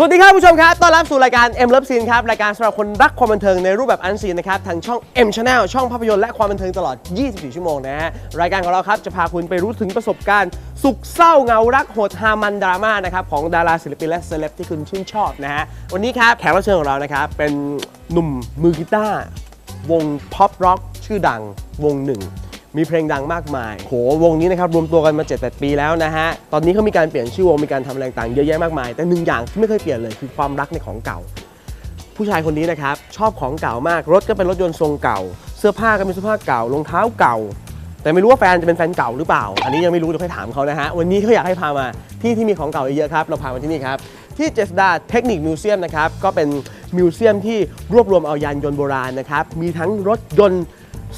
สวัสดีครับผู้ชมครับ ต้อนรับสู่รายการ M Love Scene ครับ รายการสำหรับคนรักความบันเทิงในรูปแบบอันซีนนะครับ ทางช่อง M Channel ช่องภาพยนตร์และความบันเทิงตลอด 24 ชั่วโมงนะฮะ รายการของเราครับ จะพาคุณไปรู้ถึงประสบการณ์ สุขเศร้าเงารักโหดฮามันดราม่านะครับ ของดาราศิลปินและเซเลบที่คุณชื่นชอบนะฮะ วันนี้ครับแขกรับเชิญของเรานะครับ เป็นหนุ่มมือกีตาร์วงพ็อปร็อกชื่อดังวงหนึ่ง มีเพลงดังมากมาย โห วงนี้นะครับรวมตัวกันมา 7-8 ปีแล้วนะฮะ ตอนนี้เขามีการเปลี่ยนชื่อวง มีการทำอะไรต่างเยอะแยะมากมาย แต่หนึ่งอย่างที่ไม่เคยเปลี่ยนเลยคือความรักในของเก่า ผู้ชายคนนี้นะครับชอบของเก่ามาก รถก็เป็นรถยนต์ทรงเก่า เสื้อผ้าก็เป็นเสื้อผ้าเก่ารองเท้าเก่า แต่ไม่รู้ว่าแฟนจะเป็นแฟนเก่าหรือเปล่า อันนี้ยังไม่รู้เดี๋ยวค่อยถามเขานะฮะ วันนี้เขาอยากให้พามาที่ที่มีของเก่าเยอะๆครับ เราพามาที่นี่ครับที่เจสดาเทคนิคมิวเซียมนะครับ ก็เป็นมิวเซียมที่รวบรวมเอายานยนต์โบราณนะครับ มีทั้งรถยนต์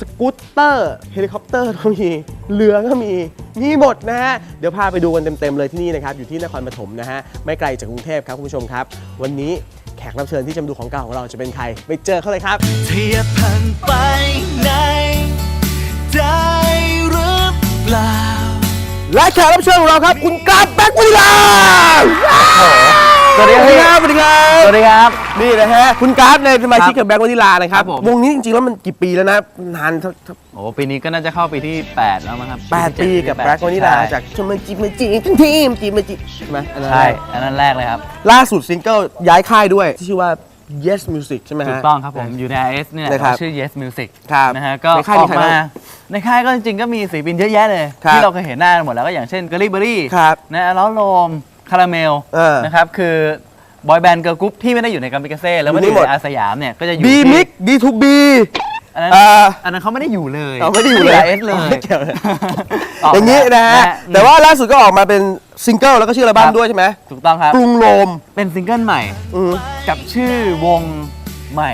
สกูตเตอร์เฮลิคอปเตอร์ก็มีเรือก็มีมีหมดนะฮะ เดี๋ยวพาไปดูกันเต็มๆเลยที่นี่นะครับ อยู่ที่นครปฐมนะฮะ ไม่ไกลจากกรุงเทพครับคุณผู้ชมครับ วันนี้แขกรับเชิญที่จะมาดูของเก่าของเราจะเป็นใคร ไปเจอเขาเลยครับเทียบผ่านไปไหนได้หรือเปล่าและแขกรับเชิญของเราครับ คุณกราฟแบ็กวานิลาส วัสดีครับ สวัสดีครับ สวัสดีครับ นี่นะฮะ คุณกราฟในสมาชิกครักับบแบ็กวานิลานะครับ ครับผม วงนี้จริงๆแล้วมันกี่ปีแล้วนะ นานเท่าเท่าโอ้ปีนี้ก็น่าจะเข้าปีที่ 8 แล้วมั้งครับแปดปีกับแบ็กวานิลาจากชมมาจีมาจีเป็นทีมจีมาจีใช่ไหมอันนั้นใช่ อันนั้นแรกเลยครับ ล่าสุดซิงเกิลย้ายค่ายด้วยที่ชื่อว่า Yes Music ใช่ไหมฮะ ถูกต้องครับผม อยู่ใน RS เนี่ยนะครับชื่อ Yes Music ครับนะฮะ ก็ในค่ายอมีอกใครมา บ้างในค่ายก็จริงๆก็มีศิลปินเยอะแยะเลย ครับที่เราเคยเห็นหน้าหมดแล้วก็อย่างเช่นก l ลิเบอรี่ครับนะล้อโลม คาราเมลเออนะครับคือบอยแบนด์เกิร์ลกรุ๊ปที่ไม่ได้อยู่ในกัมบิกาเซ่แล้วไม่ได้อยู่อยู่นี่หมดในอาสยามเนี่ยก็จะอยู่ B ที่ Mix D2B อันนั้นเอ่ออันนั้นเขาไม่ได้อยู่เลยเอาไม่ได้อยู่เลยเอสเลยไม่เกี่ยวเลยออกอย่างนี้นะฮะอืมแต่ว่าล่าสุดก็ออกมาเป็นซิงเกิลแล้วก็ชื่ออัลบั้มครับด้วยใช่ไหมถูกต้องครับ กรุงโรมเป็นซิงเกิลใหม่ อืมกับชื่อวงใหม่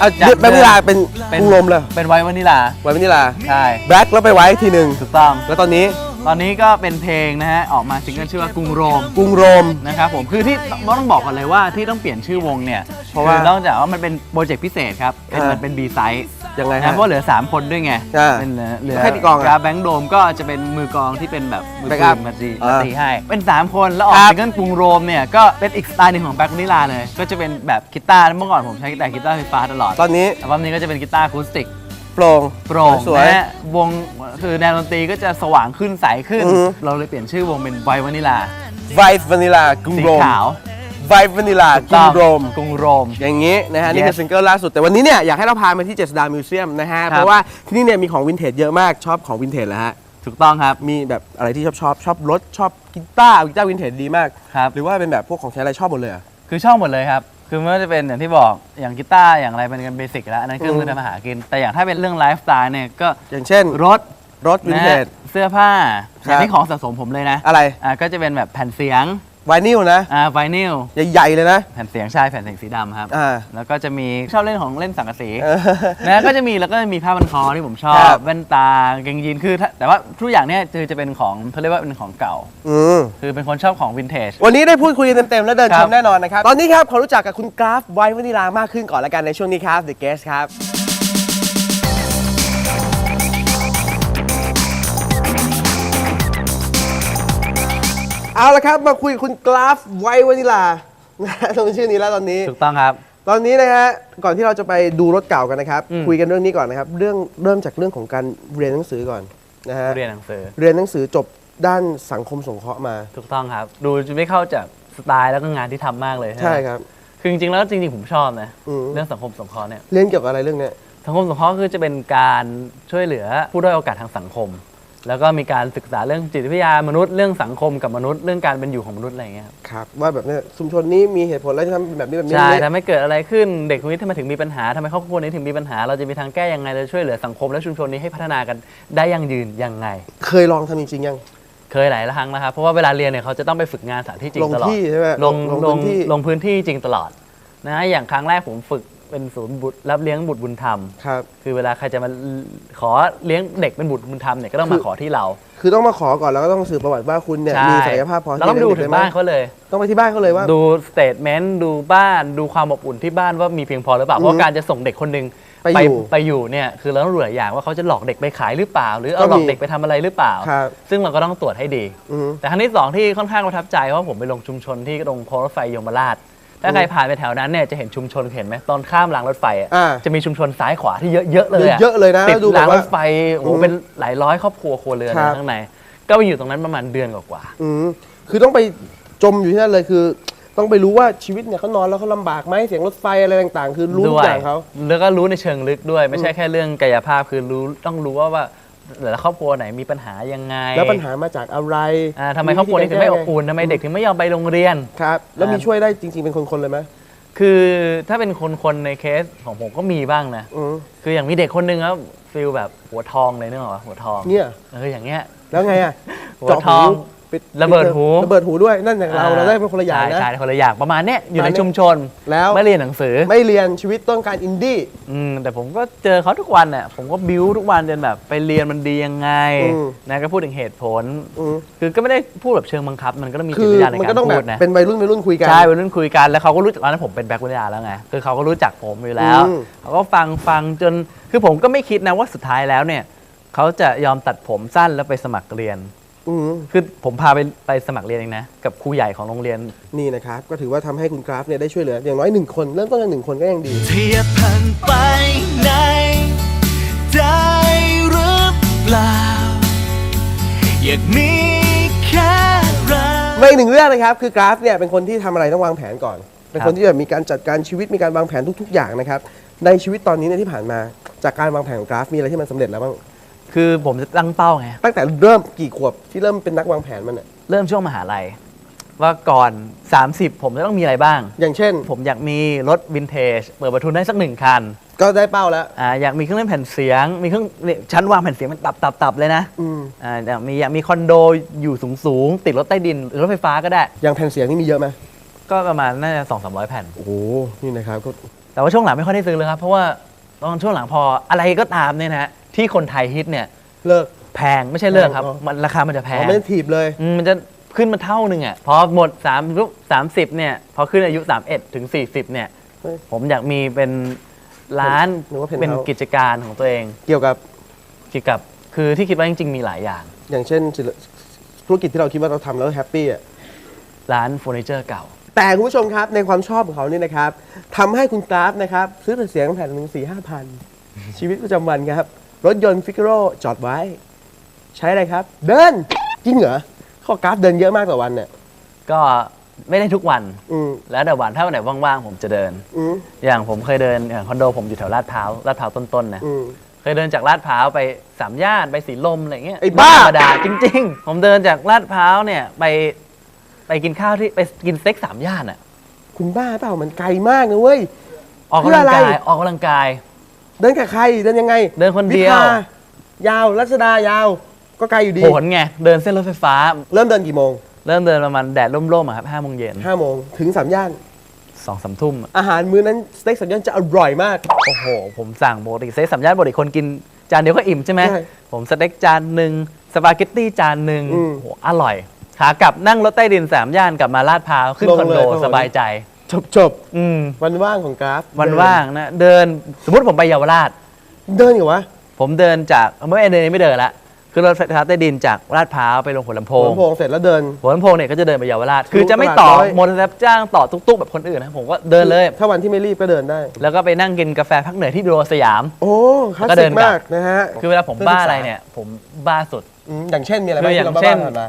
อะจากแบ็กวานิลาเป็นเป็นกรุงโรมเลยเป็นไวท์วานิลา ไววานิลา ใช่ แบ็กแล้วไปไว้ทีหนึ่งถูกต้อง แล้วตอนนี้ ตอนนี้ก็เป็นเพลงนะฮะออกมาซิงเกิลชื่อว่ากรุงโรมกรุงโรม นะครับผมคือที่ต้องบอกก่อนเลยว่าที่ต้องเปลี่ยนชื่อวงเนี่ยเพราะว่าคือนอกจากว่ามันเป็นโปรเจกต์พิเศษครับเป็นอ่ามันเป็น B ไซส์ยังไงนะฮะเพราะเหลือ 3 คนด้วยไงอ่าเป็นเหลือเหลือใครตีกลองอะกราแบงค์โดมก็จะเป็นมือกลองที่เป็นแบบมือ Back ปื up นมาตีอ่ามมาตีให้ เป็น 3 คนแล้วออกครับ ซิงเกิลกรุงโรมเนี่ยก็เป็นอีกสไตล์หนึ่งของแบ็ควานิลาเลย ก็จะเป็นแบบกีตาร์เมื่อก่อนผมใช้แต่กีตาร์ไฟฟ้าตลอดตอนนี้ อัลบั้มนี้ก็จะเป็นกีตาร์อะคูสติก โปร่งโปร่งสวยนะฮะวงคือแนวดนตรีก็จะสว่างขึ้นใสขึ้น อือฮึ เราเลยเปลี่ยนชื่อวงเป็นไววานิลา ไวท์วานิลากรุงสีโรมขาวไวท์วานิลากรุงโรม กรุงโรม อย่างนี้นะฮะนี่ Yes คือซิงเกิลล่าสุดแต่วันนี้เนี่ย อยากให้เราพาไปที่เจษดามิวเซียมนะฮะ ครับ เพราะว่าที่นี่เนี่ยมีของวินเทจเยอะมากชอบของวินเทจแล้วฮะ ถูกต้องครับมีแบบอะไรที่ชอบชอบชอบรถชอบกีตาร์กีตาร์วินเทจดีมาก ครับ หรือว่าเป็นแบบพวกของใช้อะไรชอบหมดเลยเหรอ คือชอบหมดเลยครับ คือไม่ว่าจะเป็นอย่างที่บอกอย่างกีตาร์อย่างอะไรเป็นกันเบสิกแล้วอันนั้นเครื่องมือทำมาหากิน แต่อย่างถ้าเป็นเรื่องไลฟ์สไตล์เนี่ยก็อย่างเช่น รถรถวินนะเทฮะจเสื้อผ้าครับ อย่างที่ของสะสมผมเลยนะอะไร อ่าก็จะเป็นแบบแผ่นเสียง ไวนิลนะ อ่าไวนิลใหญ่ๆเลยนะ แผ่นเสียงใช่แผ่นเสียงสีดำครับ อ่า แล้วก็จะมีชอบเล่นของเล่นสังกะสีเออนะก็จะมีแล้วก็จะมีผ้าพันคอที่ผมชอครับบแว่นตาเกงยีนคือถ้าแต่ว่าทุกอย่างเนี่ยคือจะเป็นของเขาเรียกว่าเป็นของเก่า อืม คือเป็นคนชอบของวินเทจ วันนี้ได้พูดคุยกันเต็มๆ แล้วเดินครัชบ มแน่นอนนะครับ ตอนนี้ครับขอรู้จักกับคุณกราฟไวท์วานิลามากขึ้นก่อนละกันในช่วงนี้ครับ The Guest ครับ เอาละครับ มาคุยกับคุณกราฟไวท์วานิลานะฮะต้องชื่อนี้แล้วตอนนี้ ถูกต้องครับ ตอนนี้นะฮะก่อนที่เราจะไปดูรถเก่ากันนะครับ อืม คุยกันเรื่องนี้ก่อนนะครับ เรื่องเริ่มจากเรื่องของการเรียนหนังสือก่อนนะฮะเรียนหนังสือ เรียนหนังสือจบด้านสังคมสงเคราะห์มา ถูกต้องครับ ดูจะไม่เข้าจากสไตล์แล้วก็งานที่ทำมากเลยใช่ไหมครับ คือจริงๆแล้วจริงๆผมชอบนะอืม เรื่องสังคมสงเคราะห์เนี่ย เรียนเกี่ยวกับอะไรเรื่องเนี้ย สังคมสงเคราะห์คือจะเป็นการช่วยเหลือผู้ด้อยโอกาสทางสังคม แล้วก็มีการศึกษาเรื่องจิตวิทยามนุษย์เรื่องสังคมกับมนุษย์เรื่องการเป็นอยู่ของมนุษย์อะไรอย่างเงี้ยครับครับว่าแบบเนี้ยชุมชนนี้มีเหตุผลอะไรที่ทำเป็นแบบนี้แบบนี้ใช่แบบนี้ทำให้เกิดอะไรขึ้นเด็กคนนี้ทำไมถึงมีปัญหาทำไมครอบครัวนี้ถึงมีปัญหา เราจะมีทางแก้ยังไงเราจะช่วยเหลือสังคมและชุมชนนี้ให้พัฒนากันได้ยั่งยืนยังไง เคยลองทำจริงๆยัง เคยหลายครั้งนะครับเพราะว่าเวลาเรียนเนี่ยเขาจะต้องไปฝึกงานสถานที่จริลงงตลอดที่ใช่ไหมลงลลงงพื้นที่ลงพื้นที่จริงตลอดนะอย่างครั้งแรกผมฝึก เป็นศูนย์บุตรรับเลี้ยงบุตรบุญธรรม ครับ คือเวลาใครจะมาขอเลี้ยงเด็กเป็นบุตรบุญธรรมเนี่ยก็ต้องคืมาอขอที่เรา คือต้องมาขอก่อนแล้วก็ต้องสืบประวัติว่าคุณเนี่ยใช่ มีศักยภาพพอเราต้องที่ดูจะถึเลี้ยงเด็กบ้านได้ไหมเขาเลย ต้องไปที่บ้านเขาเลยว่า ดูสเตทเมนต์ดูบ้านดูความอบอุ่นที่บ้านว่ามีเพียงพอหรือเปล่าอืเพอฮึราะการจะส่งเด็กคนหนึ่งไปอยู่ไปอยู่เนี่ยคือเราต้องดูหลายอย่างว่าเขาจะหลอกเด็กไปขายหรือเปล่า หรือเอาก็มีหลอกเด็กไปทำอะไรหรือเปล่า ครับ ซึ่งเราก็ต้องตรวจให้ดี อือฮึ แต่ครั้งที่สองที่ค่อนข้างประทับใจเพราะผมไปลงชุมชนที่ตรงโค้งรถไฟยมราช ถ้าใครผ่านไปแถวนั้นเนี่ยจะเห็นชุมชนเห็นไหมตอนข้ามรางรถไฟอะอ่าจะมีชุมชนซ้ายขวาที่เยอะๆเลยอะเยอะเลยนะติดแล้วดูแบบรางรว่าถไฟโอ้โหอืมเป็นหลายร้อยครอบครัวครัวเรือนครับ ข้างในก็ไปอยู่ตรงนั้นประมาณเดือนกว่าอืมคือต้องไปจมอยู่ที่นั่นเลยคือ ต้องไปรู้ว่าชีวิตเนี่ยเขานอนแล้วเขาลำบากไหมเสียงรถไฟอะไรต่างๆ คือๆรู้ทุด้กวอยย่างเขา แล้วก็รู้ในเชิงลึกด้วย ไม่ใช่แค่เรื่องกายภาพคือรู้ต้องรู้ว่าว่า แต่ละครอบครัวไหนมีปัญหายังไงแล้วปัญหามาจากอะไรอ่าทำไมครอบครัวนี้ถึงไม่อบอุ่นทำไมเด็กถึงไม่ยอมไปโรงเรียนครับแล้วมีอ่าช่วยได้จริง ๆ เป็นคนๆเลยไหมคือถ้าเป็นคนๆในเคสของผมก็มีบ้างนะอืมคืออย่างมีเด็กคนหนึงครับฟิลแบบหัวทองเลยนึกออกปะหัวทองเนี่ยเอออย่างเงี้ยแล้วไงอะหัวทอง ปิดระเบิดหู ระเบิดหูด้วยนั่นอย่างเราเราได้เป็นคนละอย่างใช่นะ ใช่คนละอย่างประมาณเนี้ยอยู่ในประมาณเนี้ยชุมชนแล้ว ไม่เรียนหนังสือไม่เรียนชีวิตต้องการอินดี้ อืมแต่ผมก็เจอเขาทุกวันน่ะผมก็บิ้วทุกวันจนแบบไปเรียนมันดียังไงอืม นะก็พูดถึงเหตุผล อืมคือก็ไม่ได้พูดแบบเชิงบังคับ มันก็ต้องมีคืจิตอวิทยาในมันกาก็รต้องแบพูบดนะเป็นวัยรุ่นวัยรุ่นคุยกัน ใช่วัยรุ่นคุยกันแล้วเขาก็รู้จักตอนนั้นผมเป็นแบ็ควิทยาแล้วไงคือเขาก็รู้จักผมอยู่แล้วอืม เขาก็ฟังฟังจนคือผมก็ไม่คิดนะว่าสุดท้ายแล้วเนี่ยเขาจะยอมตัดผมสั้นแล้วไปสมัครเรียน อืมคือผมพาไปไปสมัครเรียนเองนะ กับครูใหญ่ของโรงเรียน นี่นะครับ ก็ถือว่าทำให้คุณกราฟเนี่ยได้ช่วยเหลือ อย่างน้อยหนึ่งคน เริ่มต้นจากหนึ่งคนก็ยังดี เทียบผ่านไปไหนได้หรือเปล่า อยากมีแค่เรามาอีกหนึ่งเรื่องนะครับ คือกราฟเนี่ยเป็นคนที่ทำอะไรต้องวางแผนก่อน เป็นคนที่แบบมีการจัดการชีวิตมีการวางแผนทุก ๆ อย่างนะครับ ในชีวิตตอนนี้เนี่ยที่ผ่านมาจากการวางแผนของกราฟมีอะไรที่มันสำเร็จแล้วบ้าง คือผมจะตั้งเป้าไง ตั้งแต่เริ่มกี่ขวบที่เริ่มเป็นนักวางแผนมันเนี่ยเริ่มช่วงมหาลัย ว่าก่อน 30 ผมจะต้องมีอะไรบ้าง อย่างเช่น ผมอยากมีรถวินเทจเปิดประทุนได้สักหนึ่งคันก็ได้เป้าแล้ว อ่าอยากมีเครื่องเล่นแผ่นเสียง มีเครื่องเนี่ยชั้นวางแผ่นเสียงเป็นตับตับตับเลยนะอืมอ่าอยากมีอยากมีคอนโดอยู่สูงสูงๆติดรถใต้ดินหรือรถไฟฟ้าก็ได้ อย่างแผ่นเสียงนี่มีเยอะไหมก็ประมาณน่าจะสองสามร้อยแผ่น โอ้โหนี่นะครับก็แต่ว่าช่วงหลังไม่ค่อยได้ซื้อเลยครับ เพราะว่าตอนช่วงหลังพออะไรก็ตามเนี่ยนะฮะ ที่คนไทยฮิตเนี่ยเลิก แพงไม่ใช่เรื่องครับ อ๋อ มันราคามันจะแพอ๋องไม่ได้ถีบเลย อืมมันจะขึ้นมาเท่าหนึ่งอะพอหมด3ปุ๊บสามสิบเนี่ยพอขึ้นอายุ 31 ถึง 40 เนี่ย เฮ้ยผมอยากมีเป็นร้านหรือว่า penthouse เป็นกิจการของตัวเองเกี่ยวกับเกี่ยวกับคือที่คิดว่าจริงๆมีหลายอย่าง อย่างเช่นศิลปธุรกิจที่เราคิดว่าเราทำแล้วแฮปปี้อะร้านเฟอร์นิเจอร์เก่า แต่คุณผู้ชมครับในความชอบของเขานี่นะครับทำให้คุณกราฟนะครับ ซื้อแต่เสียงแผ่นหนึ่งสี่ห้าพันชีวิตประจำวันครับ รถยนต์ฟิกโรจอดไว้ ใช้อะไรครับ เดินจริงเหรอข้อกราฟเดินเยอะมากต่อวันเนี่ยก็ไม่ได้ทุกวัน อืมแล้วแต่วันถ้าวันไหนว่างๆผมจะเดิน อืมอย่างผมเคยเดินอย่างคอนโดผมอยู่แถวลาดพร้าวลาดพร้าวต้นๆนะอืม เคยเดินจากลาดพร้าวไปสามย่านไปสีลมอะไรเงี้ยไอ้บ้า ธรรมดาจริง ๆ ผมเดินจากลาดพร้าวเนี่ยไปไปกินข้าวที่ไปกินสเต็กสามย่านอะ คุณบ้าเปล่ามันไกลมากนะเว้ย ออกกำลังเพื่อกาอะไร ยออกกำลังกาย เดินกับใครเดินยังไงเดินคนเดียววิภายาวรัชดายาว ก็ไกลอยู่ดี โหนไง เดินเส้นรถไฟฟ้า เริ่มเดินกี่โมงเริ่มเดินประมาณแดดร่มๆอะครับห้าโมงเย็นห้าโมงถึงสามย่าน สองสามทุ่มอะอาหารมื้อนั้นสเต็กสัญญาณจะอร่อยมาก โอ้โห ผมสั่งปกติเซ็ตสามย่านปกติคนกิน จานเดียวก็อิ่มใช่ไหม ใช่ผมสเต็กจานหนึ่งสปาเกตตี้จานหนึ่งอืมโอ้โหอร่อย ขากลับนั่งรถใต้ดินสามย่านกลับมาลาดพร้าวขึ้นลงคอนโดเลยครับผมสบายใจ จบจบอืมวันว่างของกราฟวันเดิว่างนะ เดินสมมติผมไปเยาวราช เดินอยู่วะ ผมเดินจากไม่เดินไม่เดินละคือรถไฟฟ้าใต้ดินจากลาดพร้าวไปลงหัวลำโพหัวงลำโพงเสร็จแล้วเดิน หัวลำโพงเนี่ยก็จะเดินไปเยาวราช คือจะไม่ต่อตลาดน้อย มอเตอร์ไซค์จ้างต่อตุ๊กๆแบบคนอื่นนะผมก็เดินเลย ถ้าวันที่ไม่รีบก็เดินได้ แล้วก็ไปนั่งกินกาแฟพักเหนื่อยที่โดสยาม โอ้คลาสแล้วก็เดิสิกนกลับ มากนะฮะคือเวลาผมบ้าอะไรเนี่ย ผมบ้าสุด อืมอย่างเช่นมีอะไรคืบ้างออย่างที่เราเช่นบ้างๆผ่านมา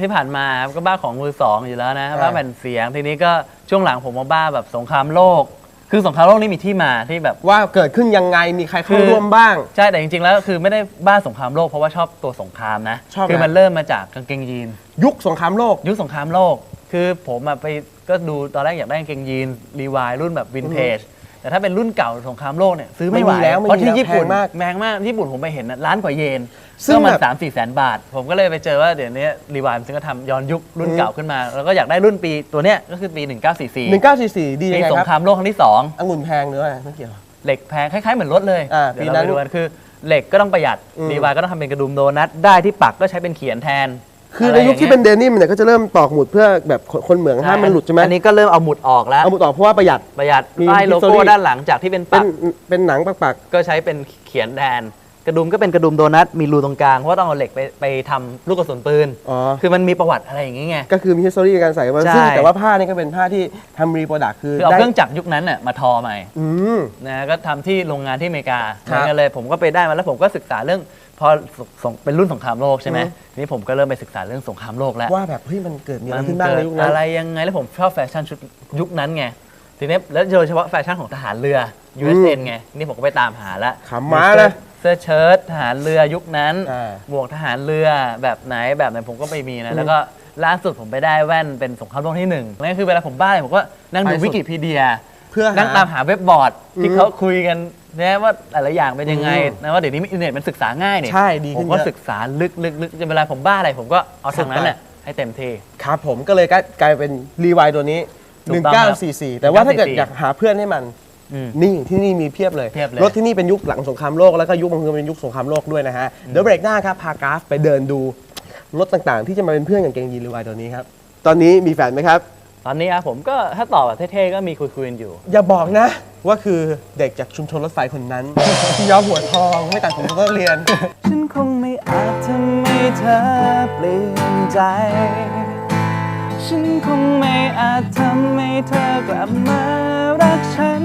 ที่ผ่านมาก็บ้าของมือสองอยู่แล้วนะอ่าบ้าแผ่นเสียง ทีนี้ก็ช่วงหลังผมมาบ้าแบบสงครามโลก คือสงครามโลกนี่มีที่มาที่แบบ ว่าเกิดขึ้นยังไงมีใครคืเข้าอร่วมบ้าง ใช่แต่จริงๆ แล้วคือไม่ได้บ้าสงครามโลกเพราะว่าชอบตัวสงครามนะชอบคืออะไรมันเริ่มมาจากกางเกงยีน ยุคสงครามโลก ยุคสงครามโลก คือผมอะไปก็ดูตอนแรกอยากได้กางเกงยีนรีวายรุ่นแบบวินเทจ แต่ถ้าเป็นรุ่นเก่าสงครามโลกเนี่ยซื้อไม่ไหวไม่มีแล้วไม่มีเพราะที่แล้วญี่ปุ่นแพงมากแพงมากญี่ปุ่นผมไปเห็นนะล้านกว่าเยนซึ่งก็มาแบบ สามสี่แสนบาท ผมก็เลยไปเจอว่าเดี๋ยวนี้รีวายมันก็ทำย้อนยุครุ่นอืมเก่าขึ้นมา แล้วก็อยากได้รุ่นปีตัวเนี้ยก็คือปี 1944 1944 ดียังปีไงสงคครารับมโลกครั้งที่สอง องุ่นแพงหรือว่าไม่เกี่ยว เหล็กแพงคล้ายๆเหมือนรถเลยอ่าเดี๋ยวปีนั้เรานไปดูกันคือเหล็กก็ต้องประหยัดอืม รีวายก็ต้องทำเป็นกระดุมโดนัทได้ที่ปักก็ใช้เป็นเขียนแทน คือในยุคที่เป็นเดนิมเนี่ยก็จะเริ่มตอกหมุดเพื่อแบบคนเหมืองห้ามมันหลุดใช่ไหมอันนี้ก็เริ่มเอาหมุดออกแล้วเอาหมุดออกเพราะว่าประหยัดประหยัดมีป้ายโลโก้ history ด้านหลังจากที่เป็นเป็ปันกเป็นหนังปักก็ใช้เป็นเขียนแทนกระดุมก็เป็นกระดุมโดนัทมีรูตรงกลางเพราะว่าต้องเอาเหล็กไปไปทำลูกกระสุนปืนอ๋อคือมันมีประวัติอะไรอย่างเงี้ยไงก็คือมี history ในการใส่มาใช่ซึ่งแต่ว่าผ้านี่ก็เป็นผ้าที่ทำรีโปรดักคือคือเอาได้เครื่องจักรยุคนั้นน่ะมาทอใหม่อืมนะก็ทำที่โรงงานที่อเมริกาเหครัมือบนกันเลยผมก็ไปได้มาแล้วผมก็ศึกษาเรื่อง พอสงเป็นรุ่นสงครามโลกใช่ไหมอืมนี่ผมก็เริ่มไปศึกษาเรื่องสงครามโลกแล้วว่าแบบเฮ้ยมันเกิดมีอะไรมันขึ้นบ้างเกิในดยุคนั้นอะไรยังไงแล้วผมชอบแฟชั่นชุดยุคนั้นไงทีนี้แล้วโดยเฉพาะแฟชั่นของทหารเรือ USN ไงนี่ผมก็ไปตามหาละขำม้านะเสื้อเชิ้ตทหารเรือยุคนั้นอ่าหมวกทหารเรือแบบไหนแบบไหนผมก็ไปมีนะแล้วก็ล่าสุดผมไปได้แว่นเป็นสงครามโลกที่หนึ่งนั่นคือเวลาผมบ้าอะไรผมก็นั่งดูไปสุดวิกิพีเดีย เพื่อหานั่งตามหาเว็บบอร์ดที่อืมเขาคุยกัน นะว่าแต่ละอย่างเป็นยังไงอืมนะว่าเดี๋ยวนี้อินเทอร์เน็ตมันศึกษาง่ายเนี่ยใช่ดีผขึ้นมก็เยอะ ศึกษาลึกลึกลึกจนเวลาผมบ้าอะไรผมก็เอาทางนั้นสุดไปน่ะให้เต็มที่ ครับผมก็เลยกลายเป็นรีวายตัวนี้ ถูกต้องครับ1944 แต่ว่าถ้าเกิด1944อยากหาเพื่อนให้มัน อืมนี่ที่นี่มีเพียบเลย เพียบเลย รถที่นี่เป็นยุคหลังสงครามโลก แล้วก็ยุคบางทีเป็นยุคสงครามโลกด้วยนะฮะ เดี๋ยวเบรกหน้าครับ พากราฟไปเดินดู รถต่างๆ ที่จะมาเป็นเพื่อนกับเกงยีนรีวายตัวนี้ครับ ตอนนี้มีแฟนไหมครับ ตอนนี้ครับผมก็ถ้าตอบแบบเท่ๆก็มีคุยคุยๆกันอยู่ อย่าบอกนะ ว่าคือเด็กจากชุมชนรถไฟคนนั้น ที่ย้อมหัวทองไม่ตัดผมก็เรียน ฉันคงไม่อาจทำให้เธอเปลี่ยนใจ ฉันคงไม่อาจทำให้เธอกลับมารักฉัน